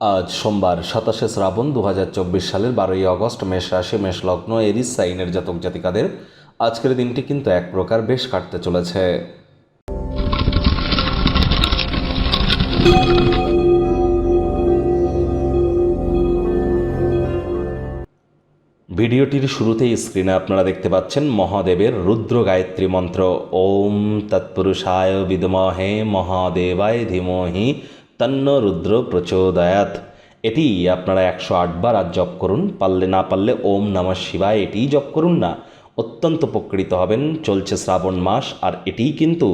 আজ সোমবার, সাতাশে শ্রাবণ দু হাজার চব্বিশ সালের বারোই আগস্ট, মেষ রাশি, মেষ লগ্ন, এরিস, সাইনের জাতক জাতিকাদের আজকের দিনটি কিন্তু এক প্রকার বেশ কাটতে চলেছে। ভিডিওটির শুরুতেই স্ক্রিনে আপনারা দেখতে পাচ্ছেন মহাদেবের রুদ্র গায়ত্রী মন্ত্র। ওম তৎপুরুষায় বিদমহে মহাদেবায় ধীমহি তন্ন রুদ্র প্রচোদয়াত। এটি আপনারা একশো আটবার আর জপ করুন, পারলে না পারলে ওম নমঃ শিবায় এটিই জপ করুন না। অত্যন্ত উপকৃত হবেন, চলছে শ্রাবণ মাস, আর এটি কিন্তু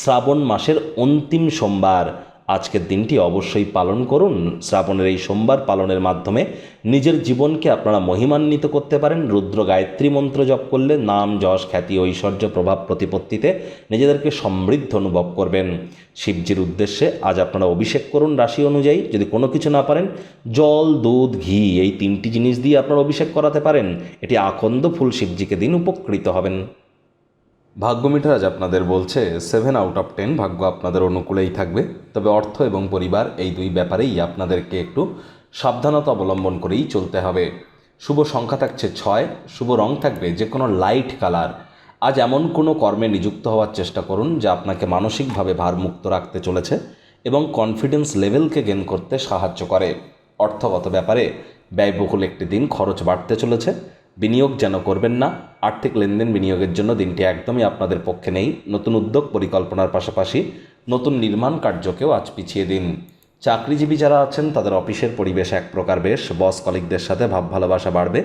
শ্রাবণ মাসের অন্তিম সোমবার। আজকের দিনটি অবশ্যই পালন করুন। শ্রাবণের এই সোমবার পালনের মাধ্যমে নিজের জীবনকে আপনারা মহিমান্বিত করতে পারেন। রুদ্র গায়ত্রী মন্ত্র জপ করলে নাম, যশ, খ্যাতি, ঐশ্বর্য, প্রভাব প্রতিপত্তিতে নিজেদেরকে সমৃদ্ধ অনুভব করবেন। শিবজির উদ্দেশ্যে আজ আপনারা অভিষেক করুন রাশি অনুযায়ী। যদি কোনো কিছু না পারেন, জল, দুধ, ঘি এই তিনটি জিনিস দিয়ে আপনারা অভিষেক করাতে পারেন। এটি আকন্দ ফুল শিবজিকে দিন উপকৃত হবেন। ভাগ্য মিটার আজ আপনাদের বলছে সেভেন আউট অফ টেন ভাগ্য আপনাদের অনুকূলেই থাকবে। তবে অর্থ এবং পরিবার এই দুই ব্যাপারেই আপনাদেরকে একটু সাবধানতা অবলম্বন করেই চলতে হবে। শুভ সংখ্যা থাকছে ছয়, শুভ রং থাকবে যে কোনো লাইট কালার আজ এমন কোনো কর্মে নিযুক্ত হওয়ার চেষ্টা করুন যা আপনাকে মানসিকভাবে ভারমুক্ত রাখতে চলেছে এবং কনফিডেন্স লেভেলকে গেন করতে সাহায্য করে। অর্থগত ব্যাপারে ব্যয়বহুল একটি দিন খরচ বাড়তে চলেছে। বিনিয়োগ যেন করবেন না। আর্থিক লেনদেন বিনিয়োগের জন্য দিনটি একদমই আপনাদের পক্ষে নেই। নতুন উদ্যোগ পরিকল্পনার পাশাপাশি নতুন নির্মাণ কার্যকেও আজ পিছিয়ে দিন। চাকরিজীবী যারা আছেন, তাদের অফিসের পরিবেশ এক প্রকার বেশ। বস কলিকদের সাথে ভাব ভালোবাসা বাড়বে।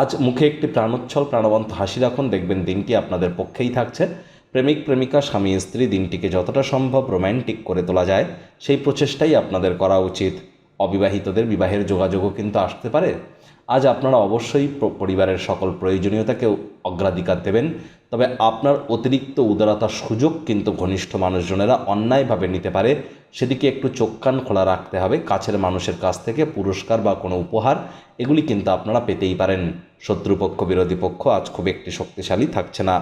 আজ মুখে একটি প্রাণোচ্ছল প্রাণবন্ত হাসি রাখুন, দেখবেন দিনটি আপনাদের পক্ষেই থাকছে। প্রেমিক, প্রেমিকা, স্বামী, স্ত্রী, দিনটিকে যতটা সম্ভব রোম্যান্টিক করে তোলা যায়, সেই প্রচেষ্টাই আপনাদের করা উচিত। অবিবাহিতদের বিবাহের যোগাযোগও কিন্তু আসতে পারে। আজ আপনারা অবশ্যই পরিবারের সকল প্রয়োজনীয়তাকেও অগ্রাধিকার দেবেন, তবে আপনার অতিরিক্ত উদারতার সুযোগ কিন্তু ঘনিষ্ঠ মানুষজনেরা অন্যায়ভাবে নিতে পারে। সেদিকে একটু চোখ কান খোলা রাখতে হবে, কাছের মানুষের কাছ থেকে পুরস্কার বা কোনো উপহার, এগুলি কিন্তু আপনারা পেতেই পারেন। শত্রুপক্ষ, বিরোধী পক্ষ আজ খুব একটি শক্তিশালী থাকছে না।